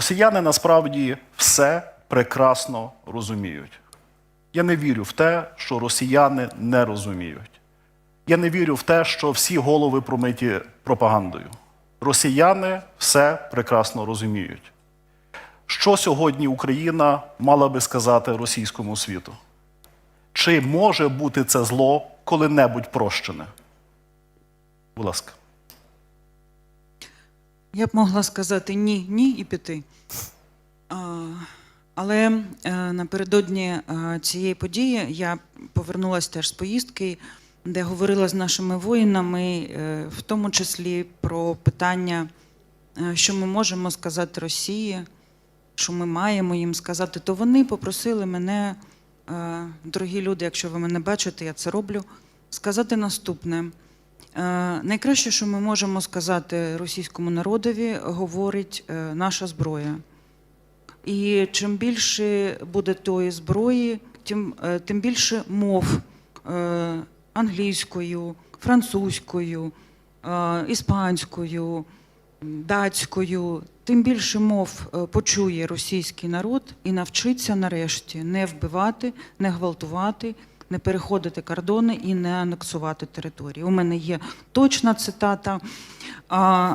Росіяни насправді все прекрасно розуміють. Я не вірю в те, що росіяни не розуміють. Я не вірю в те, що всі голови промиті пропагандою. Росіяни все прекрасно розуміють. Що сьогодні Україна мала би сказати російському світу? Чи може бути це зло коли-небудь прощене? Будь ласка. Я б могла сказати ні, ні і піти. Але е, напередодні е, цієї події я повернулася теж з поїздки, де говорила з нашими воїнами, е, в тому числі про питання, що ми можемо сказати Росії, що ми маємо їм сказати. То вони попросили мене, дорогі люди, якщо ви мене бачите, я це роблю, сказати наступне. Е, Найкраще, що ми можемо сказати російському народові, говорить е, наша зброя. І чим більше буде тої зброї, тим, е, тим більше мов англійською, французькою, іспанською, датською, тим більше мов почує російський народ і навчиться нарешті не вбивати, не гвалтувати, не переходити кордони і не анексувати території. У мене є точна цитата.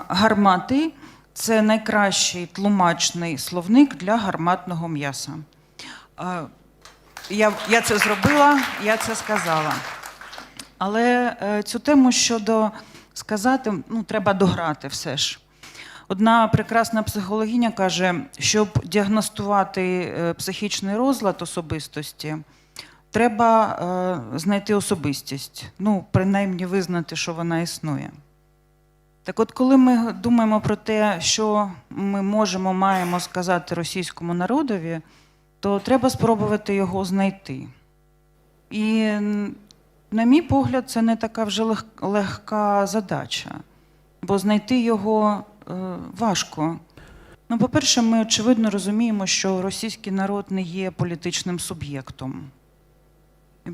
Гармати це найкращий тлумачний словник для гарматного м'яса. Я, я це зробила, я це сказала. Але е, цю тему щодо сказати, ну, треба дограти все ж. Одна прекрасна психологиня каже, щоб діагностувати е, психічний розлад особистості, треба е, знайти особистість, ну, принаймні визнати, що вона існує. Так от, коли ми думаємо про те, що ми можемо, маємо сказати російському народові, то треба спробувати його знайти. І, на мій погляд, це не така вже лег- легка задача, бо знайти його е, важко. Ну, по-перше, ми очевидно розуміємо, що російський народ не є політичним суб'єктом.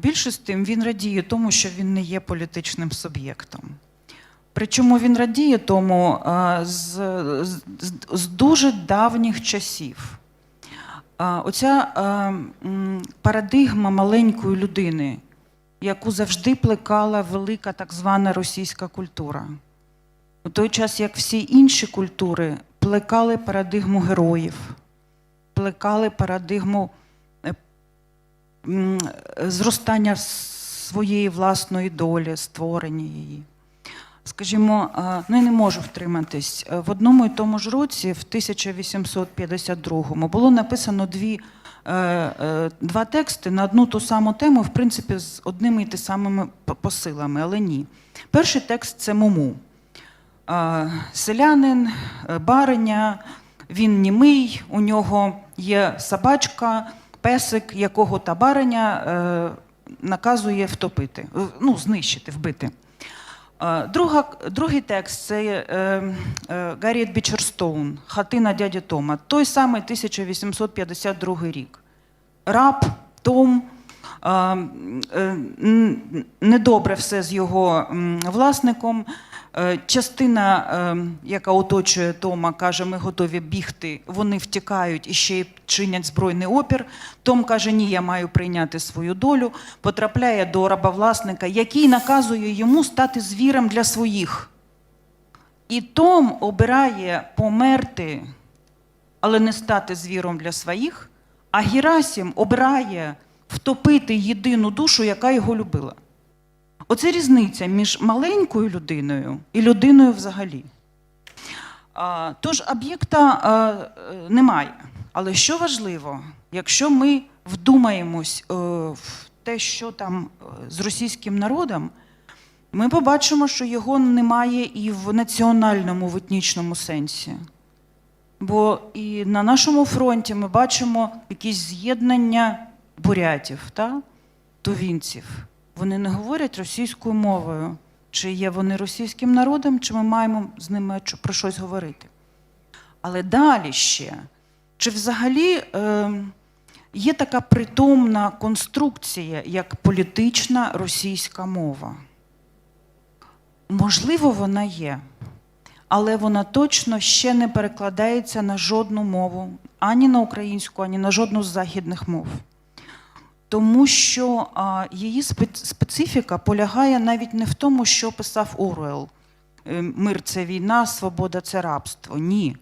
Більше з тим, він радіє тому, що він не є політичним суб'єктом. Причому він радіє тому е, з, з, з дуже давніх часів. Оця е, парадигма маленької людини, яку завжди плекала велика так звана російська культура. У той час, як всі інші культури плекали парадигму героїв, плекали парадигму е, зростання своєї власної долі, створення її. Скажімо, ну я не можу втриматись. Е, В одному і тому ж році, в 1852-му, було написано дві, е, е, два тексти на одну ту саму тему, в принципі, з одними і тими самими посилами, але ні. Перший текст це Муму. Селянин, бариня, він німий, у нього є собачка, песик, якого та бариня е, наказує втопити, ну, знищити, вбити. Е, Друга, другий текст це е, Гарріет Бічерстоун, Хатина дяді Тома, той самий 1852 рік. Раб, Том, е, е, н- недобре все з його власником. Е, Частина, е, яка оточує Тома, каже, ми готові бігти, вони втікають і ще й чинять збройний опір. Том каже, ні, я маю прийняти свою долю. Потрапляє до рабовласника, який наказує йому стати звірем для своїх. І Том обирає померти, але не стати звіром для своїх, а Герасім обирає втопити єдину душу, яка його любила. Оце різниця між маленькою людиною і людиною взагалі. Тож об'єкта е, немає. Але що важливо, якщо ми вдумаємось е, в те, що там е, з російським народом, ми побачимо, що його немає і в національному, в етнічному сенсі. Бо і на нашому фронті ми бачимо якісь з'єднання бурятів та тувінців. Вони не говорять російською мовою. Чи є вони російським народом, чи ми маємо з ними про щось говорити. Але далі ще, чи взагалі е, є така притомна конструкція, як політична російська мова? Можливо, вона є. але вона точно ще не перекладається на жодну мову, ані на українську, ані на жодну з західних мов. Тому що а, її специфіка полягає навіть не в тому, що писав Оруел. Е, Мир це війна, свобода це рабство. Ні.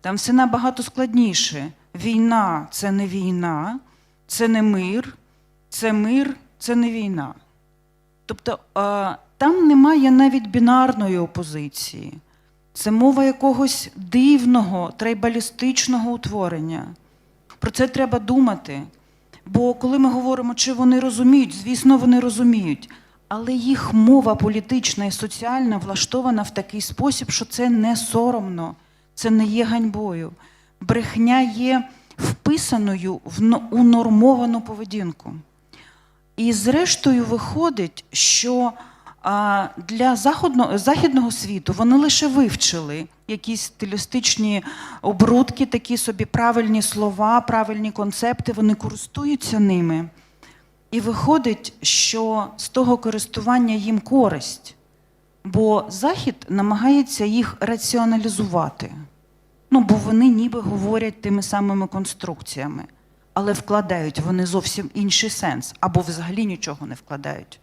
Там все набагато складніше. Війна це не війна, це не мир, це мир, це не війна. Тобто а, там немає навіть бінарної опозиції. Це мова якогось дивного, трейбалістичного утворення. Про це треба думати. Бо коли ми говоримо, чи вони розуміють, звісно, вони розуміють. Але їх мова політична і соціальна влаштована в такий спосіб, що це не соромно, це не є ганьбою. Брехня є вписаною в но- у нормовану поведінку. І зрештою виходить, що для західного світу вони лише вивчили якісь стилістичні обрудки, такі собі правильні слова, правильні концепти, вони користуються ними. І виходить, що з того користування їм користь, бо Захід намагається їх раціоналізувати. Ну, бо вони ніби говорять тими самими конструкціями, але вкладають вони зовсім інший сенс, або взагалі нічого не вкладають.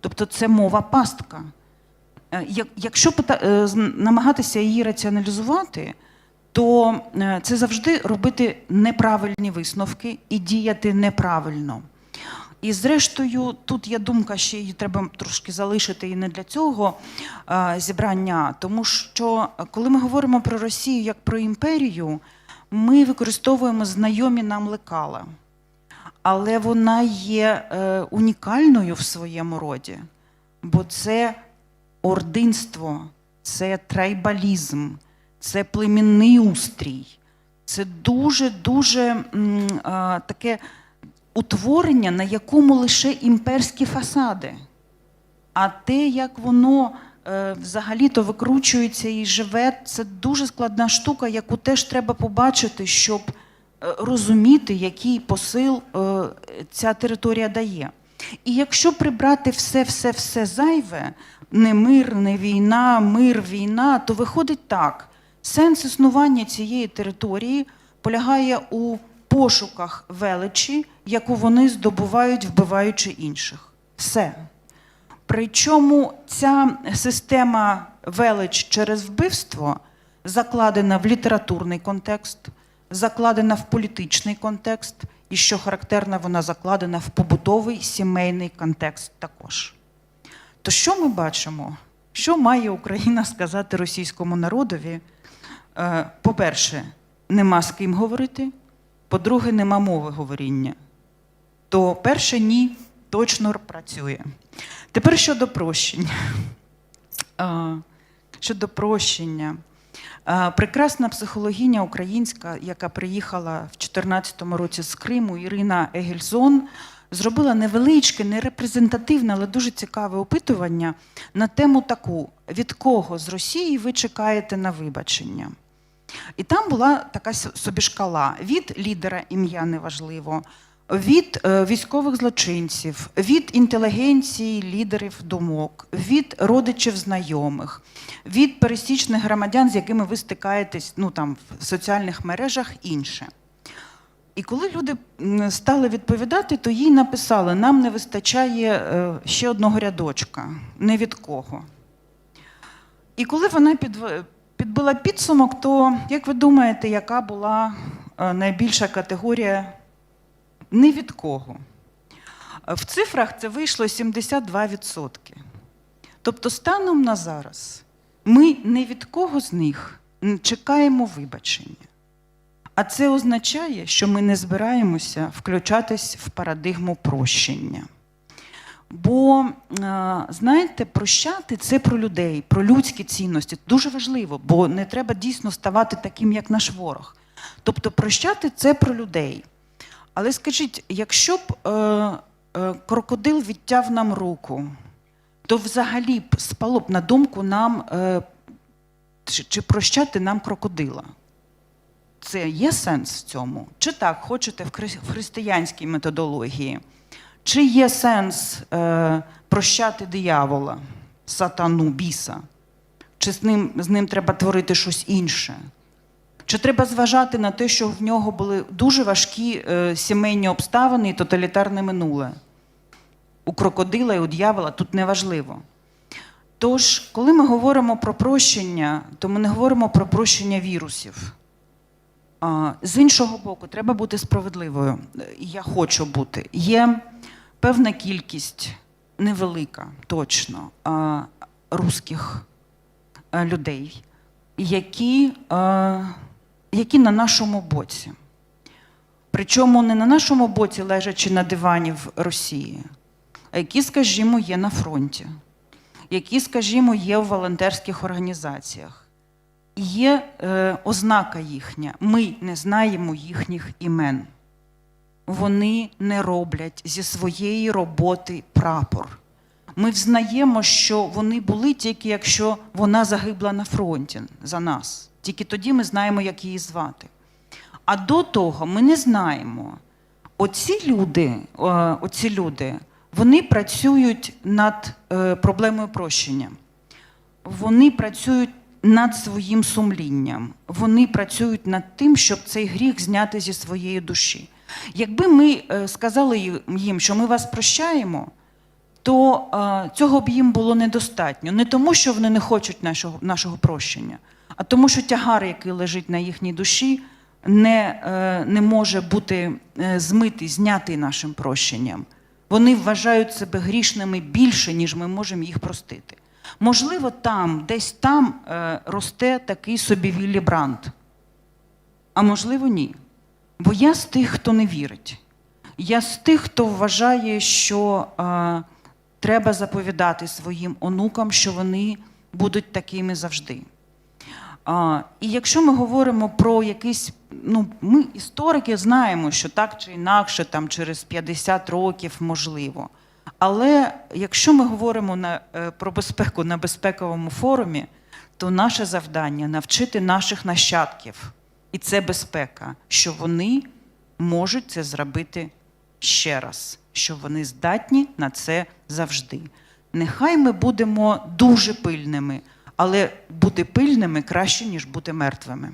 Тобто це мова пастка. Е, як- Якщо е, намагатися її раціоналізувати, то е, це завжди робити неправильні висновки і діяти неправильно. І зрештою, тут є думка, ще її треба трошки залишити і не для цього зібрання, тому що коли ми говоримо про Росію як про імперію, ми використовуємо знайомі нам лекала. Але вона є унікальною в своєму роді, бо це ординство, це трайбалізм, це племінний устрій, це дуже-дуже таке утворення, на якому лише імперські фасади. А те, як воно е, взагалі-то викручується і живе, це дуже складна штука, яку теж треба побачити, щоб е, розуміти, який посил е, ця територія дає. І якщо прибрати все, все, все зайве, не мир, не війна, мир, війна, то виходить так: сенс існування цієї території полягає у пошуках величі, яку вони здобувають, вбиваючи інших. Все. Причому ця система велич через вбивство закладена в літературний контекст, закладена в політичний контекст, і що характерно, вона закладена в побутовий сімейний контекст також. То що ми бачимо? Що має Україна сказати російському народові? Е, По-перше, нема з ким говорити. По-друге, нема мови говоріння. То перше ні, точно працює. Тепер щодо прощення. Щодо прощення. А, Прекрасна психологиня українська, яка приїхала в 2014 році з Криму, Ірина Егельзон, зробила невеличке, не репрезентативне, але дуже цікаве опитування на тему таку: від кого з Росії ви чекаєте на вибачення? І там була така собі шкала. Від лідера ім'я неважливо, від е, військових злочинців, від інтелігенції, лідерів думок, від родичів знайомих, від пересічних громадян, з якими ви стикаєтесь ну, там, в соціальних мережах інше. І коли люди стали відповідати, то їй написали: нам не вистачає е, ще одного рядочка, не від кого. І коли вона підбила підсумок, то як ви думаєте, яка була е, найбільша категорія не від кого? В цифрах це вийшло 72%. Тобто, станом на зараз ми не від кого з них м, чекаємо вибачення. А це означає, що ми не збираємося включатись в парадигму прощення. Бо, е, знаєте, прощати це про людей, про людські цінності. Дуже важливо, бо не треба дійсно ставати таким, як наш ворог. Тобто, прощати це про людей. Але скажіть, якщо б е, е, крокодил відтяв нам руку, то взагалі б спало б на думку нам, е, чи, чи прощати нам крокодила. Це є сенс в цьому? Чи так хочете в хри- в християнській методології? Чи є сенс е, прощати диявола, сатану, біса? чи з ним, з ним треба творити щось інше? Чи треба зважати на те, що в нього були дуже важкі е, сімейні обставини і тоталітарне минуле? У крокодила і у дьявола тут неважливо. Тож, коли ми говоримо про прощення, то ми не говоримо про прощення вірусів. А, З іншого боку, треба бути справедливою. Я хочу бути. Є певна кількість, невелика, точно, а, русських а, людей, які, а, які на нашому боці. Причому не на нашому боці, лежачи на дивані в Росії, а які, скажімо, є на фронті, які, скажімо, є в волонтерських організаціях. Є е, ознака їхня. Ми не знаємо їхніх імен. Вони не роблять зі своєї роботи прапор. Ми взнаємо, що вони були тільки якщо вона загибла на фронті за нас. Тільки тоді ми знаємо, як її звати. А до того ми не знаємо. Оці люди, е, оці люди вони працюють над е, проблемою прощення. Вони працюють над своїм сумлінням. Вони працюють над тим, щоб цей гріх зняти зі своєї душі. Якби ми е, сказали їм, що ми вас прощаємо, то е, цього б їм було недостатньо. Не тому, що вони не хочуть нашого, нашого прощення, а тому, що тягар, який лежить на їхній душі, не, е, не може бути е, змитий, знятий нашим прощенням. Вони вважають себе грішними більше, ніж ми можемо їх простити. Можливо, там, десь там росте такий собі Віллі Брандт, а можливо, ні. Бо я з тих, хто не вірить. Я з тих, хто вважає, що е, треба заповідати своїм онукам, що вони будуть такими завжди. А, і якщо ми говоримо про якийсь, ну, ми історики знаємо, що так чи інакше, там через 50 років можливо. Але якщо ми говоримо на, е, про безпеку на безпековому форумі, то наше завдання навчити наших нащадків, і це безпека, що вони можуть це зробити ще раз, що вони здатні на це завжди. Нехай ми будемо дуже пильними, але бути пильними краще, ніж бути мертвими.